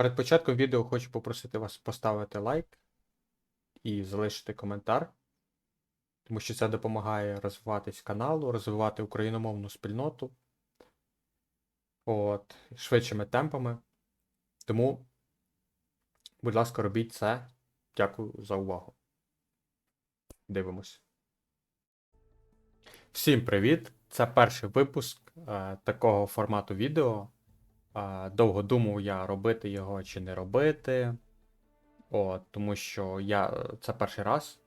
Перед початком відео хочу попросити вас поставити лайк і залишити коментар, тому що це допомагає розвиватись каналу, розвивати україномовну спільноту. От, швидшими темпами. Тому, будь ласка, робіть це. Дякую за увагу. Дивимось. Всім привіт! Це перший випуск е, такого формату відео. Довго думав я робити його чи не робити. От, тому що я це перший раз.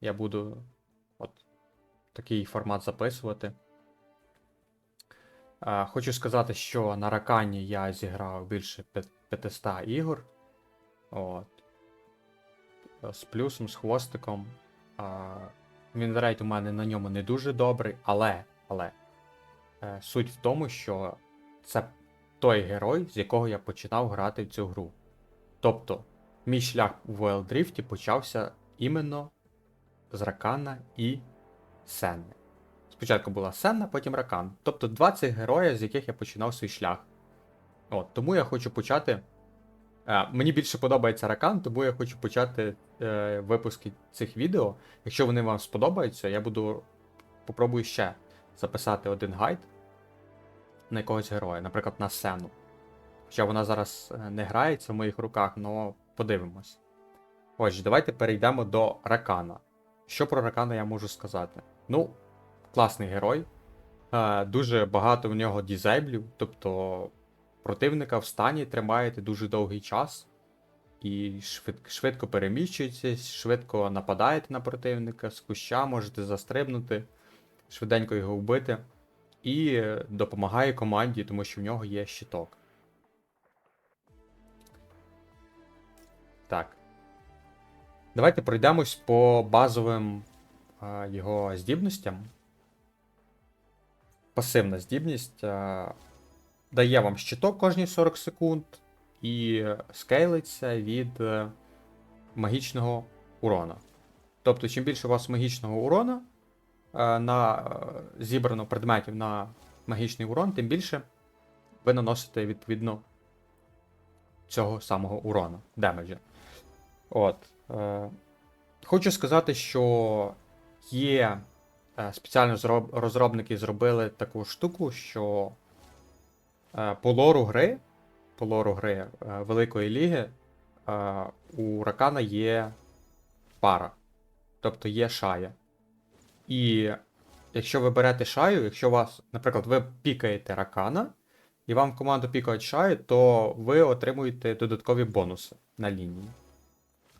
Я буду от такий формат записувати. Е, хочу сказати, що на Ракані я зіграв більше 500 ігор. От. З плюсом, з хвостиком. А, Вінрейт у мене на ньому не дуже добрий, але, але е, суть в тому, що це той герой, з якого я починав грати в цю гру. Тобто, мій шлях у Rift почався іменно з Ракана і Сенни. Спочатку була Сенна, потім Ракан. Тобто два цих героя, з яких я починав свій шлях. От, тому я хочу почати. Е, мені більше подобається Ракан, тому я хочу почати е, випуски цих відео. Якщо вони вам сподобаються, я буду попробую ще записати один гайд на якогось героя, наприклад, на сцену. Хоча вона зараз е, не грається в моїх руках, але подивимось. Отже, давайте перейдемо до Ракана. Що про Ракана я можу сказати? Ну, класний герой. Е, дуже багато в нього дізейблів, тобто противника в стані тримаєте дуже довгий час. І швидко переміщуєтесь, швидко нападаєте на противника, з куща можете застрибнути, швиденько його вбити. І допомагає команді, тому що в нього є щиток. Так. Давайте пройдемось по базовим а, його здібностям. Пасивна здібність а, дає вам щиток кожні 40 секунд і скейлиться від е, магічного урона. Тобто, чим більше у вас магічного урона на е, зібрано предметів на магічний урон, тим більше ви наносите відповідно цього самого урона, демеджа. От. Е, хочу сказати, що є е, спеціально розробники зробили таку штуку, що е, по лору гри, по лору гри е, Великої Ліги е, у Ракана є пара. Тобто є шая. І якщо ви берете шаю, якщо вас, наприклад, ви пікаєте ракана, і вам в команду пікають шаю, то ви отримуєте додаткові бонуси на лінії.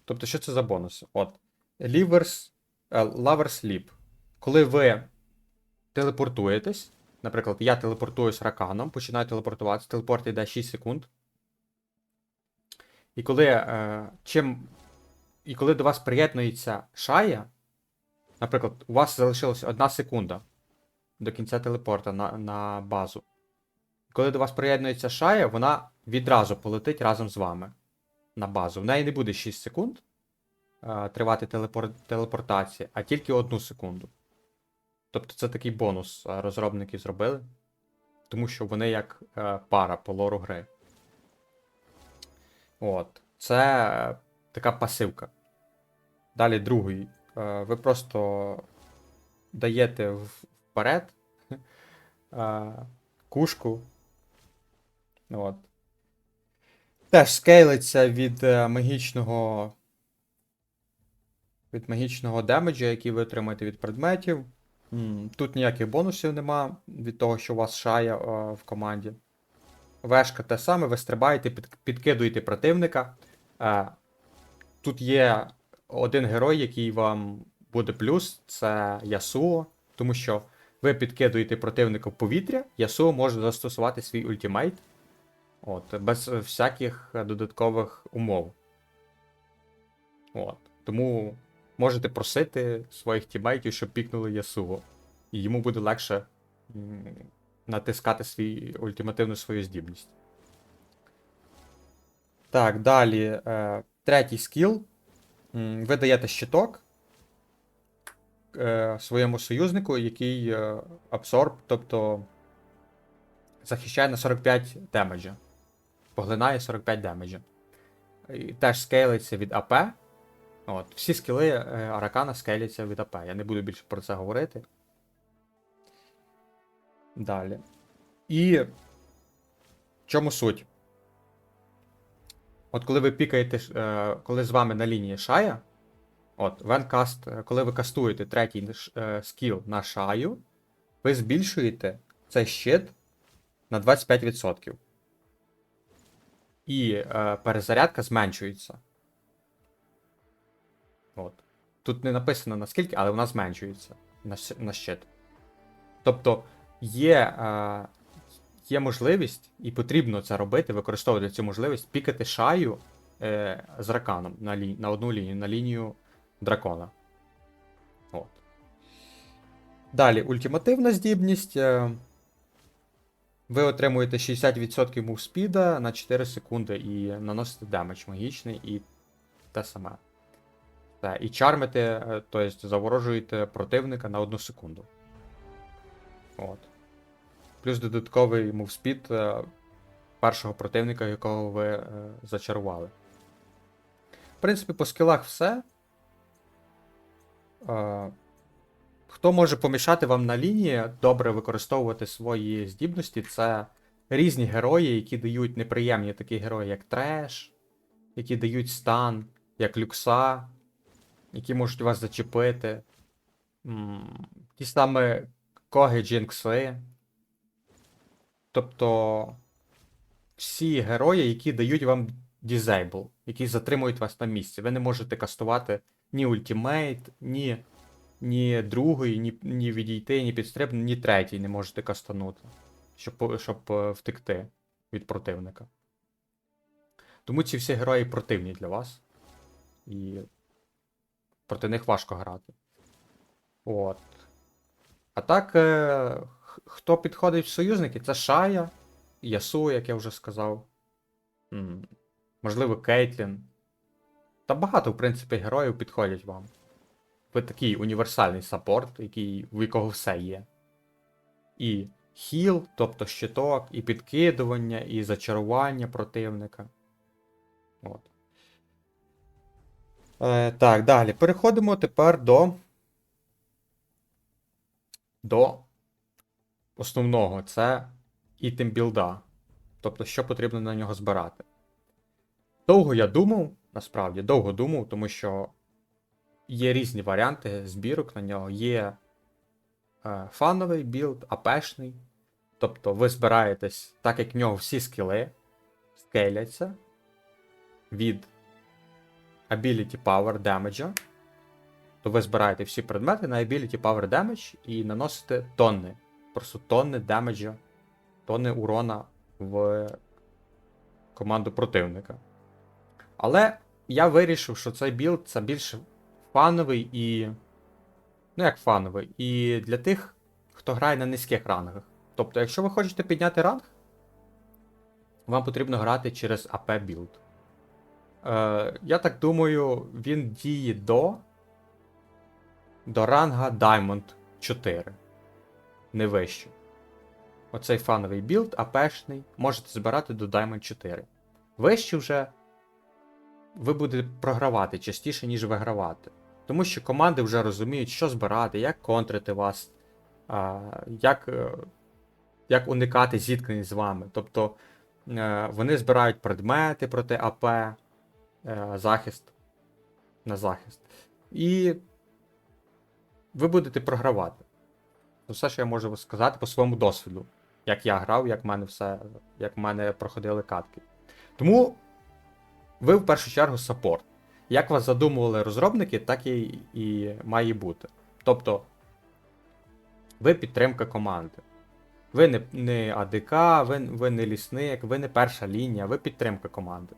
Тобто, що це за бонуси? От. Livers, е, Lovers Leap. Коли ви телепортуєтесь, наприклад, я телепортуюсь раканом, починаю телепортуватися, телепорт йде 6 секунд. І коли, е, чим, і коли до вас приєднується шая, Наприклад, у вас залишилася одна секунда до кінця телепорта на, на базу. Коли до вас приєднується шая, вона відразу полетить разом з вами на базу. В неї не буде 6 секунд е, тривати телепор, телепортація, а тільки одну секунду. Тобто це такий бонус е, розробники зробили. Тому що вони як е, пара по лору гри. От. Це е, така пасивка. Далі другий ви просто даєте вперед е, кушку. От. Теж скейлиться від е, магічного. Від магічного демеджа, який ви отримаєте від предметів. Тут ніяких бонусів нема від того, що у вас шая е, в команді. Вешка те саме, ви стрибаєте, підкидуєте противника. Е, тут є один герой, який вам буде плюс, це Ясуо, тому що ви підкидуєте противника в повітря, Ясуо може застосувати свій ультимейт. От, без всяких додаткових умов. От. Тому можете просити своїх тімейтів, щоб пікнули Ясуо. І йому буде легше натискати свій ультимативну свою здібність. Так, далі. Е, третій скіл. Ви даєте щиток е, своєму союзнику, який е, абсорб, тобто захищає на 45 демеджа. поглинає 45 демеджа. І теж скейлиться від АП. От, всі скіли е, Аракана скейляться від АП. Я не буду більше про це говорити. Далі. І в чому суть? От коли ви пікаєте, е, коли з вами на лінії шая, от, венкаст, коли ви кастуєте третій е, скіл на шаю, ви збільшуєте цей щит на 25%. І е, перезарядка зменшується. От. Тут не написано наскільки, але вона зменшується на, на щит. Тобто є, е, є можливість, і потрібно це робити, використовувати цю можливість, пікати шаю е, з раканом на, лі, на одну лінію, на лінію дракона. От. Далі, ультимативна здібність. Е, ви отримуєте 60% мувспіда на 4 секунди і наносите демедж магічний і те саме. Та, і чармите, тобто заворожуєте противника на 1 секунду. От. Плюс додатковий мувспід е, першого противника, якого ви е, зачарували. В принципі, по скілах все. Е, Хто може помішати вам на лінії добре використовувати свої здібності, це різні герої, які дають неприємні такі герої, як Треш, які дають стан, як Люкса, які можуть вас зачепити. Ті саме Коги Джінкси. Тобто всі герої, які дають вам дізейбл, які затримують вас на місці. Ви не можете кастувати ні ультимейт, ні ні другий, ні, ні відійти, ні підстрибнути, ні третій не можете кастанути, щоб, щоб е, втекти від противника. Тому ці всі герої противні для вас. І проти них важко грати. От. А так, е, хто підходить в союзники, це Шая, Ясу, як я вже сказав. Можливо, Кейтлін. Та багато, в принципі, героїв підходять вам. Ви такий універсальний саппорт, який, в якого все є. І хіл, тобто щиток, і підкидування, і зачарування противника. От. Е, так, далі. Переходимо тепер до. До основного. Це ітем білда. Тобто, що потрібно на нього збирати. Довго я думав, насправді, довго думав, тому що є різні варіанти збірок на нього. Є е, фановий білд, АПшний. Тобто ви збираєтесь, так як в нього всі скіли скейляться від Ability Power Damage, то ви збираєте всі предмети на Ability Power Damage і наносите тонни. Просто тонни демеджа, тонни урона в команду противника. Але я вирішив, що цей білд це більш фановий і. Ну, як фановий, і для тих, хто грає на низьких рангах. Тобто, якщо ви хочете підняти ранг, вам потрібно грати через АП білд. Е, я так думаю, він діє до. До ранга Diamond 4. Не вище. Оцей фановий білд, АПшний, можете збирати до Diamond 4. Вище вже ви будете програвати частіше, ніж вигравати. Тому що команди вже розуміють, що збирати, як контрити вас, як, е, як уникати зіткнень з вами. Тобто е, вони збирають предмети проти АП, е, захист на захист. І ви будете програвати. Це все, що я можу сказати по своєму досвіду. Як я грав, як в мене все, як в мене проходили катки. Тому ви в першу чергу саппорт. Як вас задумували розробники, так і, і має бути. Тобто, ви підтримка команди. Ви не, не АДК, ви, ви не лісник, ви не перша лінія, ви підтримка команди.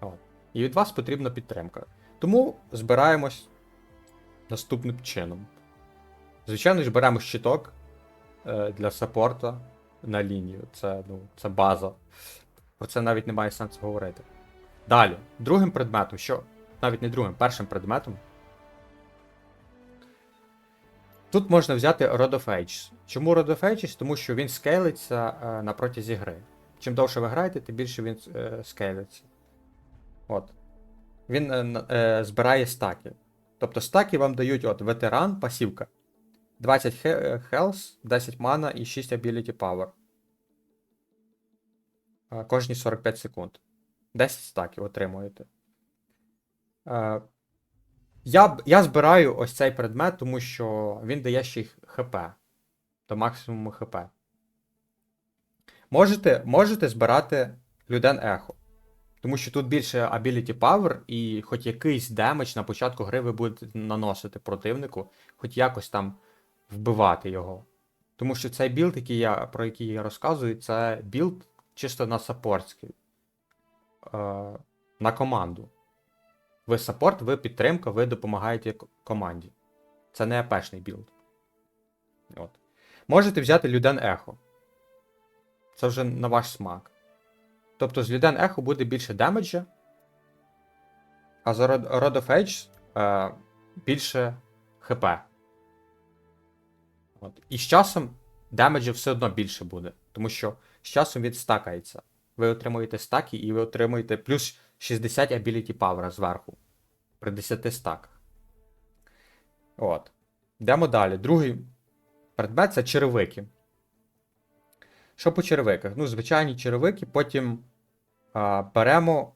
От. І від вас потрібна підтримка. Тому збираємось наступним чином. Звичайно ж, беремо щиток е, для саппорта на лінію. Це, ну, це база. Про це навіть немає сенсу говорити. Далі, другим предметом, що. Навіть не другим, першим предметом. Тут можна взяти Rod of Ages. Чому Rod of Ages? Тому що він скейлиться е, на протязі гри. чим довше ви граєте, тим більше він е, скейлиться. От. Він е, е, збирає стаки. Тобто стаки вам дають от ветеран, пасівка. 20 е, health, 10 мана і 6 ability power. Кожні 45 секунд. 10 стаків отримуєте. Я, я збираю ось цей предмет, тому що він дає ще й ХП. До максимуму ХП. Можете, можете збирати Люден Ехо. Тому що тут більше ability power, і хоч якийсь демедж на початку гри ви будете наносити противнику, хоч якось там вбивати його. Тому що цей білд, який я, про який я розказую, це білд чисто на саппортський. Е, на команду. Ви саппорт, ви підтримка, ви допомагаєте команді. Це не АПшний білд. От. Можете взяти Люден Ехо. Це вже на ваш смак. Тобто з Люден Ехо буде більше демеджа, а за Rod of Age е, більше ХП. От. І з часом демеджа все одно більше буде, тому що з часом він стакається. Ви отримуєте стаки і ви отримуєте плюс 60 ability power зверху. При 10 стаках. От. Йдемо далі. Другий предмет це черевики. Що по черевиках? Ну, звичайні черевики, потім а, беремо.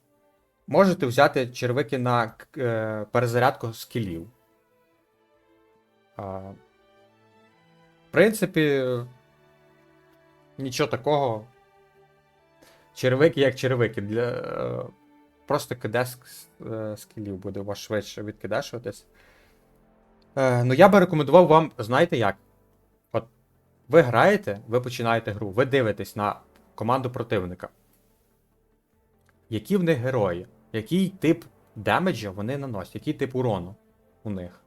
Можете взяти черевики на е, перезарядку скілів. А, в принципі, нічого такого. Черевики як черевики. Для, е, просто кидеш е, скілів буде вас швидше відкидашуватись. Е, ну, я би рекомендував вам, знаєте як? От ви граєте, ви починаєте гру, ви дивитесь на команду противника. Які в них герої? Який тип демеджа вони наносять, який тип урону у них?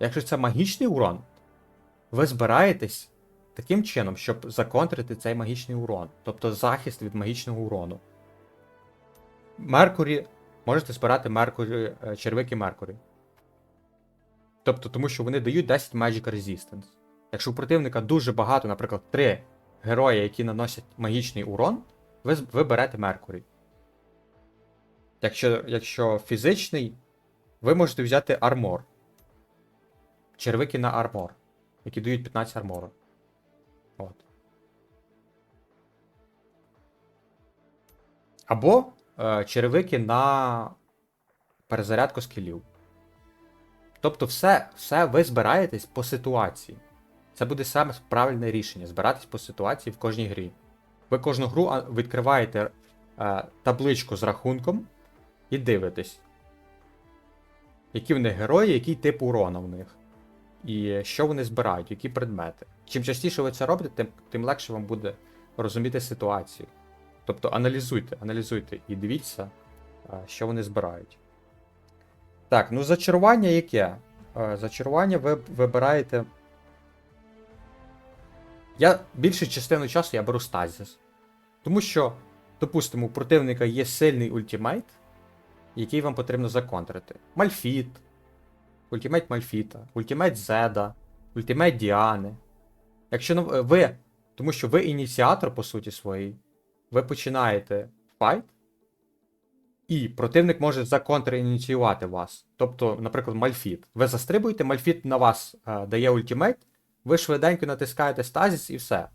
Якщо це магічний урон, ви збираєтесь таким чином, щоб законтрити цей магічний урон, тобто захист від магічного урону. Меркурі, можете збирати Меркурі, е, червики Меркурі. Тобто, тому що вони дають 10 Magic Resistance. Якщо у противника дуже багато, наприклад, 3 герої, які наносять магічний урон, ви, ви берете Меркурі. Якщо, якщо фізичний, ви можете взяти армор. Червики на армор, які дають 15 армору. От. Або е, черевики на перезарядку скілів. Тобто, все, все ви збираєтесь по ситуації. Це буде саме правильне рішення збиратись по ситуації в кожній грі. Ви кожну гру відкриваєте е, табличку з рахунком і дивитесь, які в них герої, який тип урона в них. І що вони збирають, які предмети. Чим частіше ви це робите, тим, тим легше вам буде розуміти ситуацію. Тобто аналізуйте, аналізуйте і дивіться, е, що вони збирають. Так, ну зачарування яке? Е, Зачарування ви вибираєте. Я більшу частину часу я беру стазіс. Тому що, допустимо, у противника є сильний ультимейт, який вам потрібно законтрити. Мальфіт, ультимейт Мальфіта, ультимейт Зеда, ультимейт Діани. Якщо ну, е, ви. Тому що ви ініціатор, по суті, своїй, ви починаєте файт, і противник може законтриніціювати вас. Тобто, наприклад, Мальфіт. Ви застрибуєте, Мальфіт на вас е, дає ультимейт, ви швиденько натискаєте стазіс і все.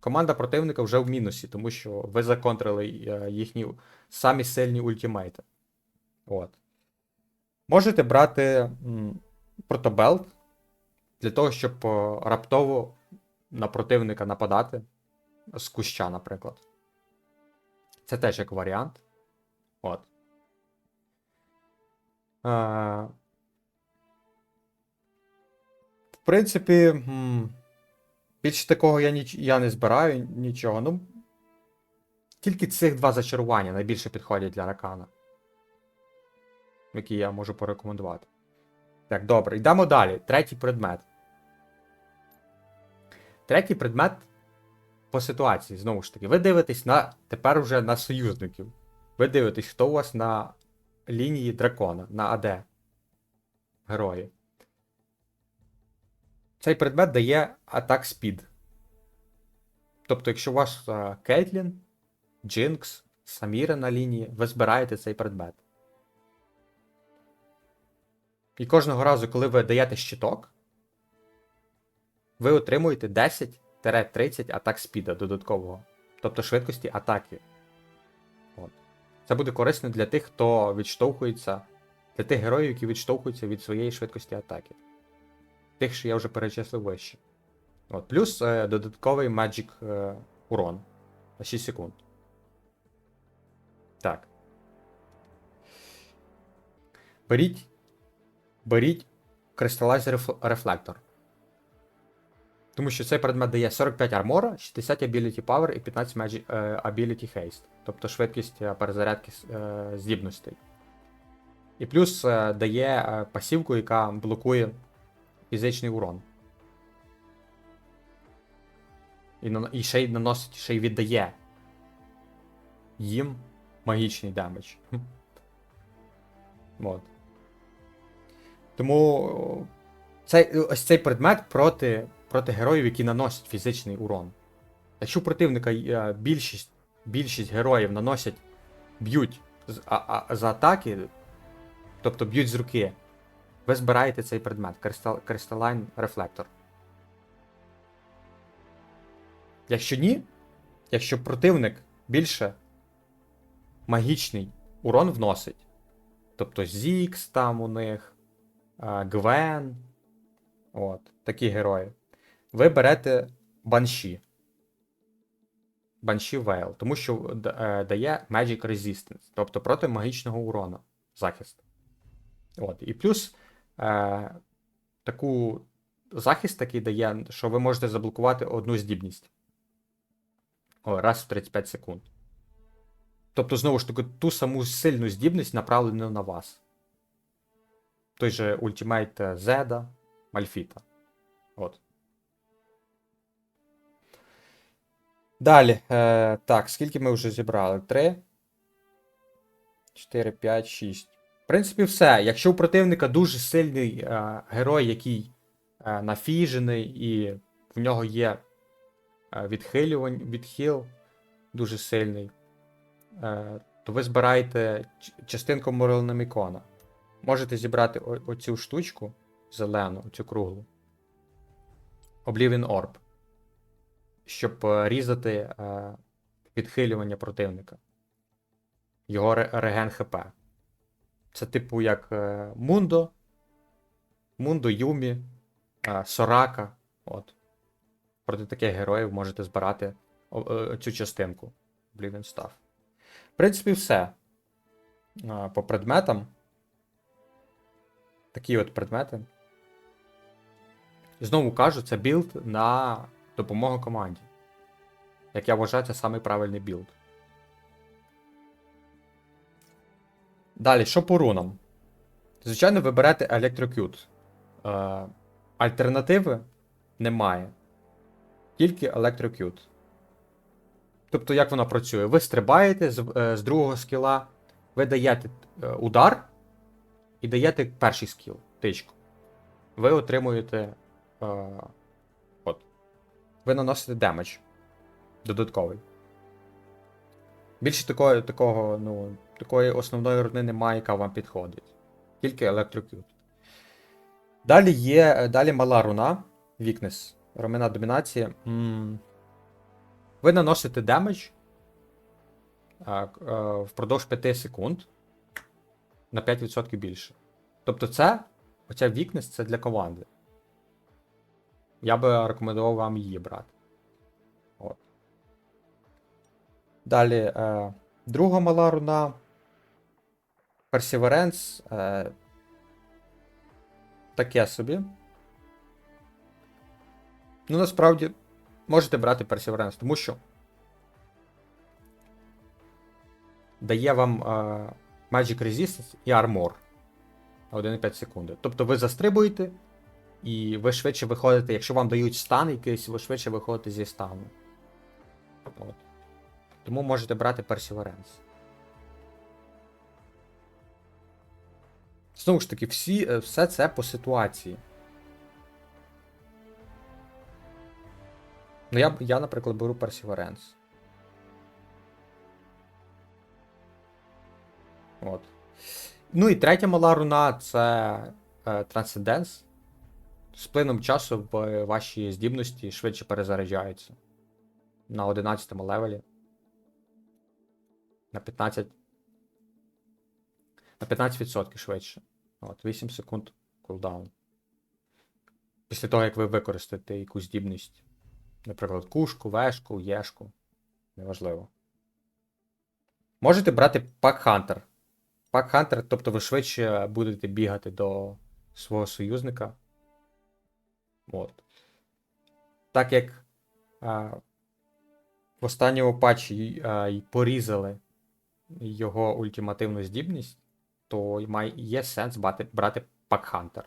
Команда противника вже в мінусі, тому що ви законтрили е, їхні самі сильні ультимейти. От. Можете брати протобелт для того, щоб е, раптово на противника нападати з куща, наприклад. Це теж як варіант. От. Е, в принципі, більше такого я, ніч... я не збираю нічого. Ну, тільки цих два зачарування найбільше підходять для ракана. Які я можу порекомендувати. Так, добре, йдемо далі. Третій предмет. Третій предмет по ситуації, знову ж таки. Ви дивитесь на тепер уже на союзників. Ви дивитесь, хто у вас на лінії дракона, на АД. Герої. Цей предмет дає атак спід. Тобто, якщо у вас е, Кейтлін, Джинкс, Саміра на лінії, ви збираєте цей предмет. І кожного разу, коли ви даєте щиток, ви отримуєте 10-30 атак спіда додаткового. Тобто швидкості атаки. От. Це буде корисно для тих, хто відштовхується, для тих героїв, які відштовхуються від своєї швидкості атаки. Тих, що я вже перечислив вище. От. Плюс е, додатковий Magic е, урон на 6 секунд. Так. Беріть. Беріть Crystallize Reflector. Тому що цей предмет дає 45 армора, 60 Ability Power і 15 Magic, е, Ability Haste. Тобто швидкість е, перезарядки е, здібностей. І плюс дає пасівку, яка блокує фізичний урон. І, і ще й наносить, ще й віддає їм магічний демедж. От. Тому цей, ось цей предмет проти, проти героїв, які наносять фізичний урон. Якщо у противника е, більшість, більшість героїв наносять, б'ють а, а, за атаки, тобто б'ють з руки, ви збираєте цей предмет Crystal, Crystalline Reflector. Якщо ні, якщо противник більше магічний урон вносить, тобто Зікс там у них, Гвен, от, такі герої, ви берете банші. Банші Вейл, тому що е, дає Magic Resistance, тобто проти магічного урона захист. От. І плюс е, таку захист такий дає, що ви можете заблокувати одну здібність. О, раз в 35 секунд. Тобто, знову ж таки, ту саму сильну здібність направлену на вас. Той же е, Зеда, Мальфіта. От. Далі. Е, так, скільки ми вже зібрали? 3. 4, 5, 6. В принципі, все. Якщо у противника дуже сильний е, герой, який е, нафіжений, і в нього є е, відхилювань, відхил дуже сильний, е, то ви збираєте частинку Морелномікона. Можете зібрати оцю штучку зелену, оцю круглу. Oblivion Orb. Щоб е, різати е, відхилювання противника. Його реген ХП. Це типу як е, Мундо, Мундо, Юмі, Сорака. От. Проти таких героїв можете збирати цю частинку. Oblivion Staff. В принципі, все. По предметам. Такі от предмети. Знову кажу, це білд на допомогу команді. Як я вважаю, це самий правильний білд. Далі, що по рунам? Звичайно, ви берете Electrocute. Е, альтернативи немає. Тільки Electrocute. Тобто, як вона працює? Ви стрибаєте з, е, з другого скіла, ви даєте е, удар і даєте перший скіл, тичку. Ви отримуєте. Е, от. Ви наносите демедж додатковий. Більше такої, такого, ну, такої основної руни немає, яка вам підходить. Тільки Electrocute. Далі є. е, Далі мала руна. Weakness. Ромена домінації. М, Ви наносите демедж к- е, впродовж 5 секунд на 5% більше. Тобто це, оця weakness це для команди. Я би рекомендував вам її брати. От. Далі, е, друга мала руна. Perseverance. Е, таке собі. Ну, насправді, можете брати Perseverance, тому що дає вам е, Magic Resistance і Armor 1,5 секунди. Тобто ви застрибуєте, і ви швидше виходите, якщо вам дають стан якийсь, ви швидше виходите зі стану. От. Тому можете брати Perseverance. Знову ж таки, всі, е, все це по ситуації. Ну, я, я наприклад, беру Perseverance. От. Ну і третя мала руна це е, Transcendence. З плином часу ваші здібності швидше перезаряджаються. На 11 левелі. На 15. На 15% швидше. От, 8 секунд кулдаун. Після того, як ви використаєте якусь здібність. Наприклад, кушку, вешку, єшку. Неважливо. Можете брати Pack Hunter. Hunter, тобто ви швидше будете бігати до свого союзника. От. Так як а, в останньому патчі а, й порізали його ультимативну здібність, то має, є сенс брати, брати Hunter.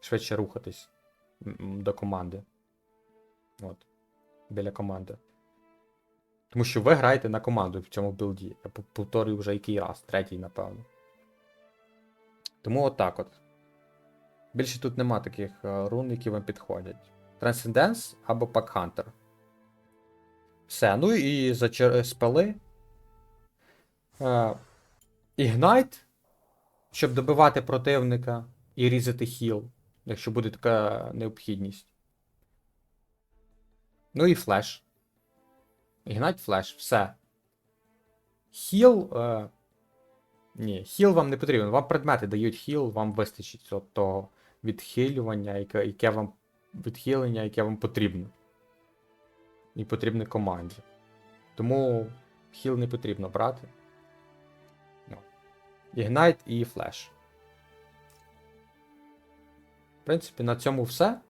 Швидше рухатись до команди. От. Біля команди. Тому що ви граєте на команду в цьому білді. Я пов- повторюю вже який раз, третій, напевно. Тому отак от. Більше тут нема таких е, рун, які вам підходять. Transcendence або Hunter. Все. Ну і за спели. Е, Ignite, щоб добивати противника і різати хіл, якщо буде така необхідність. Ну і флеш. Ignite флеш, все. Хіл. Е... Ні, хіл вам не потрібен. Вам предмети дають хіл, вам вистачить от того відхилювання, яке, яке вам. Відхилення, яке вам потрібно. І потрібне команді. Тому хіл не потрібно брати. Ну. Ignite і флеш. В принципі, на цьому все.